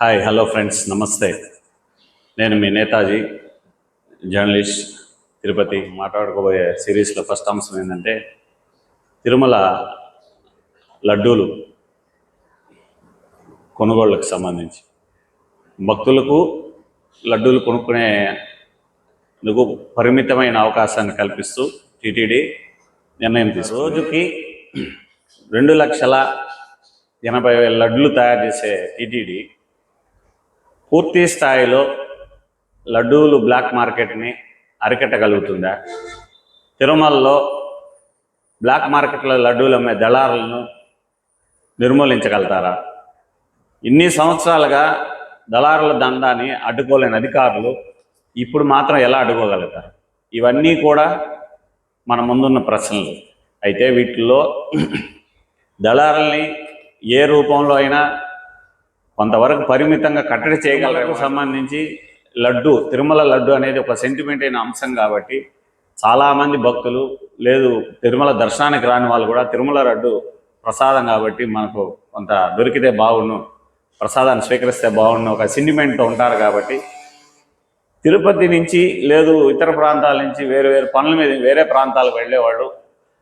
Hi hello friends నమస్తే. నేను మీ నేతాజీ జర్నలిస్ట్ తిరుపతి మాట్లాడుకోబోయే సిరీస్లో ఫస్ట్ అంశం ఏంటంటే తిరుమల లడ్డూలు కొనుగోళ్ళకు సంబంధించి. భక్తులకు లడ్డూలు కొనుక్కునే అందుకు పరిమితమైన అవకాశాన్ని కల్పిస్తూ టీటీడీ నిర్ణయం తీసుకు రోజుకి రెండు లక్షల ఎనభై వేల లడ్లు తయారు చేసే టీటీడీ పూర్తి స్థాయిలో లడ్డూలు బ్లాక్ మార్కెట్ని అరికట్టగలుగుతుందా? తిరుమలలో బ్లాక్ మార్కెట్లో లడ్డూలు అమ్మే దళారులను నిర్మూలించగలుగుతారా? ఇన్ని సంవత్సరాలుగా దళారుల దందాన్ని అడ్డుకోలేని అధికారులు ఇప్పుడు మాత్రం ఎలా అడ్డుకోగలుగుతారు? ఇవన్నీ కూడా మన ముందున్న ప్రశ్నలు. అయితే వీటిల్లో దళారుల్ని ఏ రూపంలో అయినా కొంతవరకు పరిమితంగా కట్టడి చేయగలకు సంబంధించి లడ్డు తిరుమల లడ్డు అనేది ఒక సెంటిమెంట్ అయిన అంశం కాబట్టి చాలామంది భక్తులు లేదు తిరుమల దర్శనానికి రాని వాళ్ళు కూడా తిరుమల లడ్డు ప్రసాదం కాబట్టి మనకు కొంత దొరికితే బాగుండు ప్రసాదాన్ని స్వీకరిస్తే బాగుండు ఒక సెంటిమెంట్తో ఉంటారు కాబట్టి తిరుపతి నుంచి లేదు ఇతర ప్రాంతాల నుంచి వేరు వేరు పనుల మీద వేరే ప్రాంతాలకు వెళ్ళేవాళ్ళు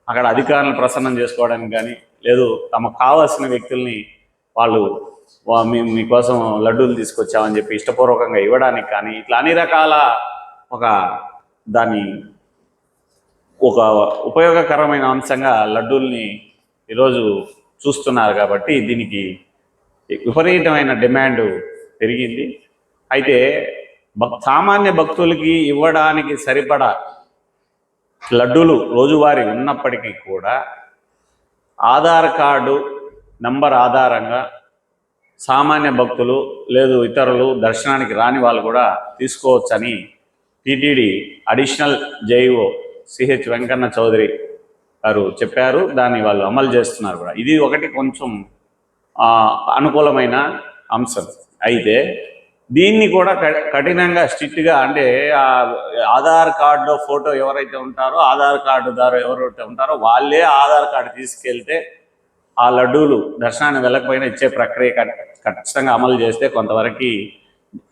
అక్కడ అధికారులను ప్రసన్నం చేసుకోవడానికి కానీ లేదు తమకు కావాల్సిన వ్యక్తుల్ని వాళ్ళు మేము మీకోసం లడ్డూలు తీసుకొచ్చామని చెప్పి ఇష్టపూర్వకంగా ఇవ్వడానికి కానీ ఇట్లా అన్ని రకాల ఒక దాని ఒక ఉపయోగకరమైన అంశంగా లడ్డూల్ని ఈరోజు చూస్తున్నారు కాబట్టి దీనికి విపరీతమైన డిమాండ్ పెరిగింది. అయితే భక్ సామాన్య భక్తులకి ఇవ్వడానికి సరిపడా లడ్డూలు రోజువారీ ఉన్నప్పటికీ కూడా ఆధార్ కార్డు నంబర్ ఆధారంగా సామాన్య భక్తులు లేదు ఇతరులు దర్శనానికి రాని వాళ్ళు కూడా తీసుకోవచ్చని TTD additional JEO CH Venkanna Chowdary గారు చెప్పారు. దాన్ని వాళ్ళు అమలు చేస్తున్నారు కూడా. ఇది ఒకటి కొంచెం అనుకూలమైన అంశం. అయితే దీన్ని కూడా కఠినంగా స్ట్రిక్ట్గా అంటే ఆధార్ కార్డులో ఫోటో ఎవరైతే ఉంటారో ఆధార్ కార్డుదారు ఎవరైతే ఉంటారో వాళ్ళే ఆధార్ కార్డు తీసుకెళ్తే ఆ లడ్డూలు దర్శనాన్ని వెళ్ళకపోయినా ఇచ్చే ప్రక్రియ ఖచ్చితంగా అమలు చేస్తే కొంతవరకు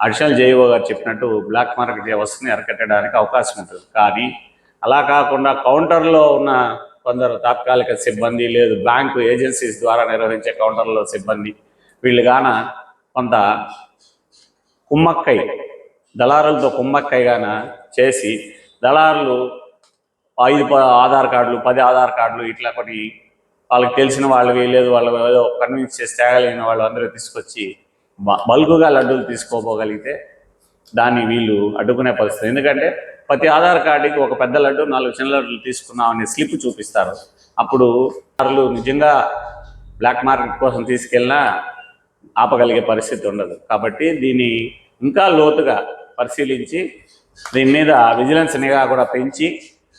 అడిషనల్ జేఈఓ గారు చెప్పినట్టు బ్లాక్ మార్కెట్ వ్యవస్థని అరికట్టడానికి అవకాశం ఉంటుంది. కానీ అలా కాకుండా కౌంటర్లో ఉన్న కొందరు తాత్కాలిక సిబ్బంది లేదు బ్యాంకు ఏజెన్సీస్ ద్వారా నిర్వహించే కౌంటర్లో సిబ్బంది వీళ్ళు గాన కొంత కుమ్మక్కై దళారులతో కుమ్మక్కై గాన చేసి దళారులు ఐదు ప- ఆధార్ కార్డులు పది ఆధార్ కార్డులు ఇట్లా కొన్ని వాళ్ళకి తెలిసిన వాళ్ళకి లేదు వాళ్ళు ఏదో కన్విన్స్ చేసి తేగలిగిన వాళ్ళు అందరూ తీసుకొచ్చి బల్కుగా లడ్డూలు తీసుకోపోగలిగితే దాన్ని వీళ్ళు అడ్డుకునే పరిస్థితి. ఎందుకంటే ప్రతి ఆధార్ కార్డుకి ఒక పెద్ద లడ్డు నాలుగు చిన్న లడ్డులు తీసుకున్నాం అనే స్లిప్ చూపిస్తారు. అప్పుడు వాళ్ళు నిజంగా బ్లాక్ మార్కెట్ కోసం తీసుకెళ్ళినా ఆపగలిగే పరిస్థితి ఉండదు. కాబట్టి దీన్ని ఇంకా లోతుగా పరిశీలించి దీని మీద విజిలెన్స్ నిఘా కూడా పెంచి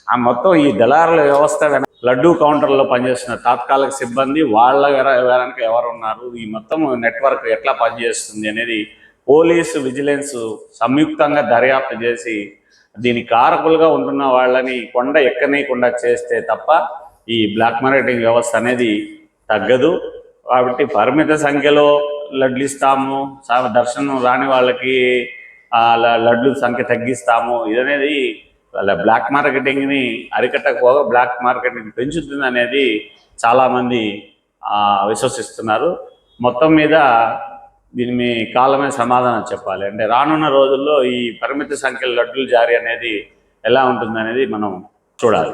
ఆ మొత్తం ఈ దళారుల వ్యవస్థ వెన లడ్డూ కౌంటర్లో పనిచేస్తున్న తాత్కాలిక సిబ్బంది వాళ్ళ వెనక ఎవరు ఉన్నారు ఈ మొత్తం నెట్వర్క్ ఎట్లా పనిచేస్తుంది అనేది పోలీసు విజిలెన్స్ సంయుక్తంగా దర్యాప్తు చేసి దీని కారకులుగా ఉంటున్న వాళ్ళని కొండ ఎక్కనీయకుండా చేస్తే తప్ప ఈ బ్లాక్ మార్కెటింగ్ వ్యవస్థ అనేది తగ్గదు. కాబట్టి పరిమిత సంఖ్యలో లడ్లు ఇస్తాము. దర్శనం రాని వాళ్ళకి లడ్లు సంఖ్య తగ్గిస్తాము. ఇదనేది వాళ్ళ బ్లాక్ మార్కెటింగ్ని అరికట్టకపోగా బ్లాక్ మార్కెటింగ్ పెంచుతుంది అనేది చాలామంది విశ్వసిస్తున్నారు. మొత్తం మీద దీని మీ కాలమే సమాధానం చెప్పాలి. అంటే రానున్న రోజుల్లో ఈ పరిమిత సంఖ్యలో లడ్డులు జారీ అనేది ఎలా ఉంటుంది అనేది మనం చూడాలి.